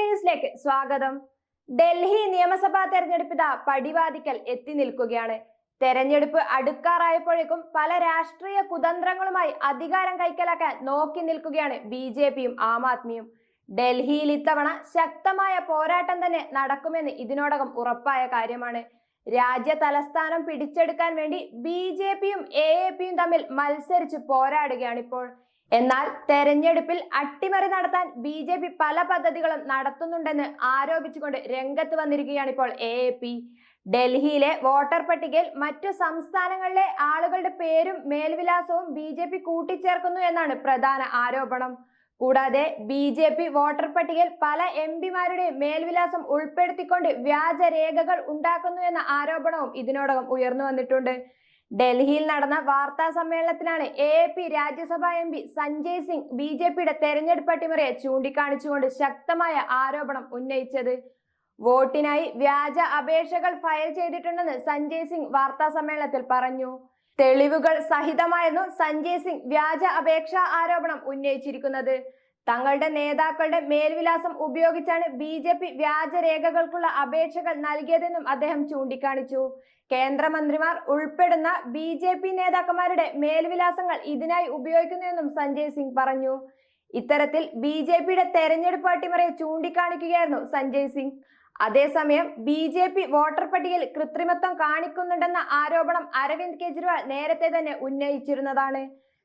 ന്യൂസിലേക്ക് സ്വാഗതം. ഡൽഹി നിയമസഭാ തെരഞ്ഞെടുപ്പിത പടിവാദിക്കൽ എത്തി നിൽക്കുകയാണ്. തെരഞ്ഞെടുപ്പ് അടുക്കാറായപ്പോഴേക്കും പല രാഷ്ട്രീയ കുതന്ത്രങ്ങളുമായി അധികാരം കൈക്കലാക്കാൻ നോക്കി നിൽക്കുകയാണ് ബി ജെ പിയും ആം ആദ്മിയും. ഡൽഹിയിൽ ഇത്തവണ ശക്തമായ പോരാട്ടം തന്നെ നടക്കുമെന്ന് ഇതിനോടകം ഉറപ്പായ കാര്യമാണ്. രാജ്യ തലസ്ഥാനം പിടിച്ചെടുക്കാൻ വേണ്ടി ബി ജെ പിയും എ എ പിയും തമ്മിൽ മത്സരിച്ച് പോരാടുകയാണിപ്പോൾ. എന്നാൽ തെരഞ്ഞെടുപ്പിൽ അട്ടിമറി നടത്താൻ ബി ജെ പി പല പദ്ധതികളും നടത്തുന്നുണ്ടെന്ന് ആരോപിച്ചുകൊണ്ട് രംഗത്ത് വന്നിരിക്കുകയാണ് ഇപ്പോൾ എ എ പി. ഡൽഹിയിലെ വോട്ടർ പട്ടികയിൽ മറ്റു സംസ്ഥാനങ്ങളിലെ ആളുകളുടെ പേരും മേൽവിലാസവും ബി ജെ പി കൂട്ടിച്ചേർക്കുന്നു എന്നാണ് പ്രധാന ആരോപണം. കൂടാതെ ബി ജെ പി വോട്ടർ പട്ടികയിൽ പല എം പിമാരുടെ മേൽവിലാസം ഉൾപ്പെടുത്തിക്കൊണ്ട് വ്യാജരേഖകൾ ഉണ്ടാക്കുന്നു എന്ന ആരോപണവും ഇതിനോടകം ഉയർന്നു വന്നിട്ടുണ്ട്. ഡൽഹിയിൽ നടന്ന വാർത്താ സമ്മേളനത്തിലാണ് A P Rajya Sabha M P Sanjay Singh B J പിയുടെ തെരഞ്ഞെടുപ്പ് അട്ടിമറിയെ ചൂണ്ടിക്കാണിച്ചുകൊണ്ട് ശക്തമായ ആരോപണം ഉന്നയിച്ചത്. വോട്ടിനായി വ്യാജ അപേക്ഷകൾ ഫയൽ ചെയ്തിട്ടുണ്ടെന്ന് സഞ്ജയ് സിംഗ് വാർത്താ സമ്മേളനത്തിൽ പറഞ്ഞു. തെളിവുകൾ സഹിതമായിരുന്നു സഞ്ജയ് സിംഗ് വ്യാജ അപേക്ഷാ ആരോപണം ഉന്നയിച്ചിരിക്കുന്നത്. തങ്ങളുടെ നേതാക്കളുടെ മേൽവിലാസം ഉപയോഗിച്ചാണ് ബി ജെ പി വ്യാജരേഖകൾക്കുള്ള അപേക്ഷകൾ നൽകിയതെന്നും അദ്ദേഹം ചൂണ്ടിക്കാണിച്ചു. കേന്ദ്രമന്ത്രിമാർ ഉൾപ്പെടുന്ന ബി ജെ പി നേതാക്കന്മാരുടെ മേൽവിലാസങ്ങൾ ഇതിനായി ഉപയോഗിക്കുന്നുവെന്നും സഞ്ജയ് സിംഗ് പറഞ്ഞു. ഇത്തരത്തിൽ ബി ജെ പിയുടെ തെരഞ്ഞെടുപ്പ് അട്ടിമറിയെ ചൂണ്ടിക്കാണിക്കുകയായിരുന്നു സഞ്ജയ് സിംഗ്. അതേസമയം ബി ജെ പി വോട്ടർ പട്ടികയിൽ കൃത്രിമത്വം കാണിക്കുന്നുണ്ടെന്ന ആരോപണം അരവിന്ദ് കെജ്രിവാൾ നേരത്തെ തന്നെ ഉന്നയിച്ചിരുന്നതാണ്.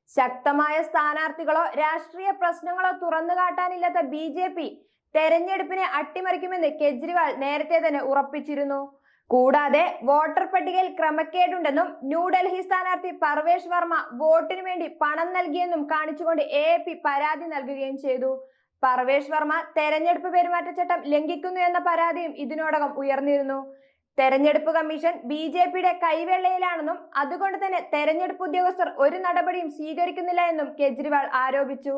ശക്തമായ സ്ഥാനാർത്ഥികളോ രാഷ്ട്രീയ പ്രശ്നങ്ങളോ തുറന്നു കാട്ടാനില്ലാത്ത ബി ജെ പി തെരഞ്ഞെടുപ്പിനെ അട്ടിമറിക്കുമെന്ന് കെജ്രിവാൾ നേരത്തെ തന്നെ ഉറപ്പിച്ചിരുന്നു. കൂടാതെ വോട്ടർ പട്ടികയിൽ ക്രമക്കേടുണ്ടെന്നും ന്യൂഡൽഹി സ്ഥാനാർത്ഥി പർവേഷ് വർമ്മ വോട്ടിനു വേണ്ടി പണം നൽകിയെന്നും കാണിച്ചുകൊണ്ട് എ പി പരാതി നൽകുകയും ചെയ്തു. പർവേഷ് വർമ്മ തെരഞ്ഞെടുപ്പ് പെരുമാറ്റച്ചട്ടം ലംഘിക്കുന്നു എന്ന പരാതിയും ഇതിനോടകം ഉയർന്നിരുന്നു. തെരഞ്ഞെടുപ്പ് കമ്മീഷൻ ബി ജെ പിയുടെ കൈവെള്ളയിലാണെന്നും അതുകൊണ്ട് തന്നെ തെരഞ്ഞെടുപ്പ് ഉദ്യോഗസ്ഥർ ഒരു നടപടിയും സ്വീകരിക്കുന്നില്ല എന്നും കെജ്രിവാൾ ആരോപിച്ചു.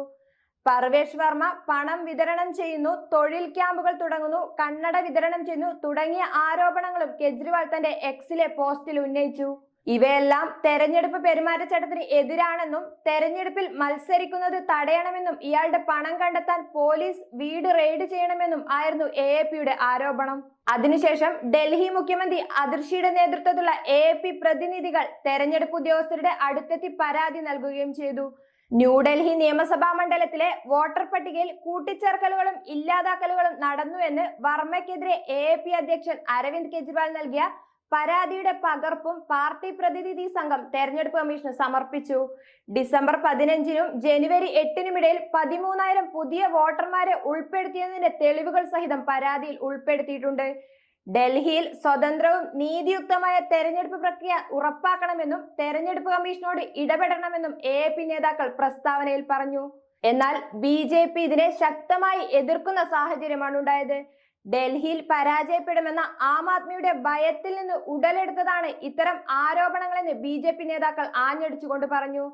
പർവേഷ് വർമ്മ പണം വിതരണം ചെയ്യുന്നു തൊഴിൽ ക്യാമ്പുകൾ തുടങ്ങുന്നു കണ്ണട വിതരണം ചെയ്യുന്നു തുടങ്ങിയ ആരോപണങ്ങളും കെജ്രിവാൾ തന്റെ എക്സിലെ പോസ്റ്റിൽ ഉന്നയിച്ചു. ഇവയെല്ലാം തെരഞ്ഞെടുപ്പ് പെരുമാറ്റച്ചട്ടത്തിന് എതിരാണെന്നും തെരഞ്ഞെടുപ്പിൽ മത്സരിക്കുന്നത് തടയണമെന്നും ഇയാളുടെ പണം കണ്ടെത്താൻ പോലീസ് വീട് റെയ്ഡ് ചെയ്യണമെന്നും ആയിരുന്നു എ എ പിയുടെ ആരോപണം. അതിനുശേഷം ഡൽഹി മുഖ്യമന്ത്രി അതിർഷിയുടെ നേതൃത്വത്തിലുള്ള എ എ പി പ്രതിനിധികൾ തെരഞ്ഞെടുപ്പ് ഉദ്യോഗസ്ഥരുടെ അടുത്തെത്തി പരാതി നൽകുകയും ചെയ്തു. ന്യൂഡൽഹി നിയമസഭാ മണ്ഡലത്തിലെ വോട്ടർ പട്ടികയിൽ കൂട്ടിച്ചേർക്കലുകളും ഇല്ലാതാക്കലുകളും നടന്നുവെന്ന് വർമ്മയ്ക്കെതിരെ എ അധ്യക്ഷൻ അരവിന്ദ് കെജ്രിവാൾ നൽകിയ പരാതിയുടെ പകർപ്പും പാർട്ടി പ്രതിനിധി സംഘം തെരഞ്ഞെടുപ്പ് കമ്മീഷന് സമർപ്പിച്ചു. ഡിസംബർ പതിനഞ്ചിനും ജനുവരി എട്ടിനുമിടയിൽ പതിമൂന്നായിരം പുതിയ വോട്ടർമാരെ ഉൾപ്പെടുത്തിയതിന്റെ തെളിവുകൾ സഹിതം പരാതിയിൽ ഉൾപ്പെടുത്തിയിട്ടുണ്ട്. ഡൽഹിയിൽ സ്വതന്ത്രവും നീതിയുക്തമായ തെരഞ്ഞെടുപ്പ് പ്രക്രിയ ഉറപ്പാക്കണമെന്നും തെരഞ്ഞെടുപ്പ് കമ്മീഷനോട് ഇടപെടണമെന്നും എ പി നേതാക്കൾ പ്രസ്താവനയിൽ പറഞ്ഞു. എന്നാൽ ബി ഇതിനെ ശക്തമായി എതിർക്കുന്ന സാഹചര്യമാണ് ഉണ്ടായത് ഡൽഹിയിൽ പരാജയപ്പെടുമെന്ന ആം ആദ്മിയുടെ ഭയത്തിൽ നിന്ന് ഉടലെടുത്തതാണ് ഇത്തരം ആരോപണങ്ങളെന്ന് ബി ജെ പി നേതാക്കൾ ആഞ്ഞടിച്ചുകൊണ്ട് പറഞ്ഞു.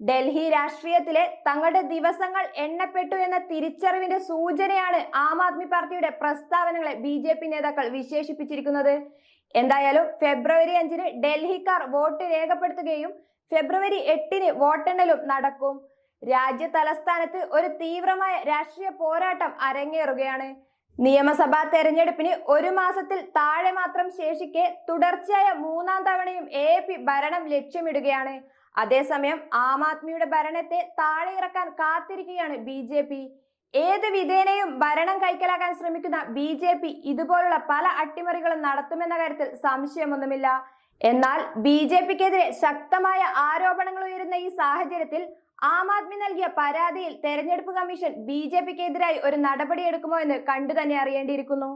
ഡൽഹി രാഷ്ട്രീയത്തിലെ തങ്ങളുടെ ദിവസങ്ങൾ എണ്ണപ്പെട്ടു എന്ന തിരിച്ചറിവിന്റെ സൂചനയാണ് ആം ആദ്മി പാർട്ടിയുടെ പ്രസ്താവനകളെ ബി ജെ പി നേതാക്കൾ വിശേഷിപ്പിച്ചിരിക്കുന്നത്. എന്തായാലും ഫെബ്രുവരി അഞ്ചിന് ഡൽഹിക്കാർ വോട്ട് രേഖപ്പെടുത്തുകയും ഫെബ്രുവരി എട്ടിന് വോട്ടെണ്ണലും നടക്കും. രാജ്യ തലസ്ഥാനത്ത് ഒരു തീവ്രമായ രാഷ്ട്രീയ പോരാട്ടം അരങ്ങേറുകയാണ്. നിയമസഭാ തെരഞ്ഞെടുപ്പിന് ഒരു മാസത്തിൽ താഴെ മാത്രം ശേഷിക്കെ തുടർച്ചയായ മൂന്നാം തവണയും എ പി ഭരണം ലക്ഷ്യമിടുകയാണ്. അതേസമയം ആം ആദ്മിയുടെ ഭരണത്തെ താഴെ ഇറക്കാൻ കാത്തിരിക്കുകയാണ് ബി ജെ പി. ഏത് വിധേനയും ഭരണം കൈക്കലാക്കാൻ ശ്രമിക്കുന്ന ബി ജെ പി ഇതുപോലുള്ള പല അട്ടിമറികളും നടത്തുമെന്ന കാര്യത്തിൽ സംശയമൊന്നുമില്ല. എന്നാൽ ബി ജെ പിക്കെതിരെ ശക്തമായ ആരോപണങ്ങൾ ഉയരുന്ന ഈ സാഹചര്യത്തിൽ ആം ആദ്മി നൽകിയ പരാതിയിൽ തെരഞ്ഞെടുപ്പ് കമ്മീഷൻ ബി ജെ പിക്കെതിരായി ഒരു നടപടിയെടുക്കുമോ എന്ന് കണ്ടു തന്നെ അറിയേണ്ടിയിരിക്കുന്നു.